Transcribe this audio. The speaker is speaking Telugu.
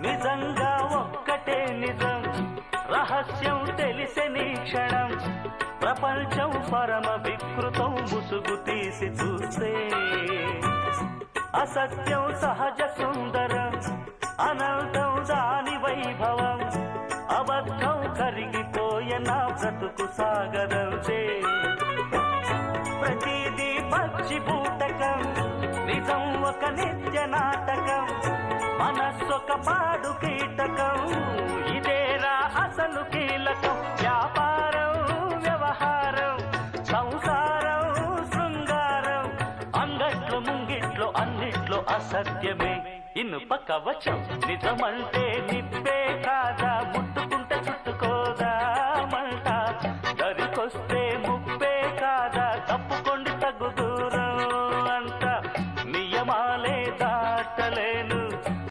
నిజంగా ఒక్కటే నిజం. రహస్యం తెలిసే క్షణం. ప్రపంచం పరమ వికృతం ముసుగు తీసి చూస్తే. అసత్యం సహజ సుందరం అనంతం దాని వైభవం. అబద్ధం కరిగిపోయే నా బ్రతుకు సాగరంతే ప్రతిదీ పచ్చి బూటకం నిజం ఒక నిత్య నాటకం. మనస్సొక పాడు కీటకం. ఇదేరా అసలు కీలకం. వ్యాపారం వ్యవహారం సంసారం శృంగారం. అంగట్లు ముంగిట్లో అన్నిట్లో అసత్యమే. ఇనుప కవచం నిజమంటే నిప్పే కాదా? ముట్టుకుంటే చుట్టుకోదామంట దరికొస్తే ముప్పే కాదా? తప్పుకోండి తగ్గు దూరం అంట. నియమాలే దాటలేను.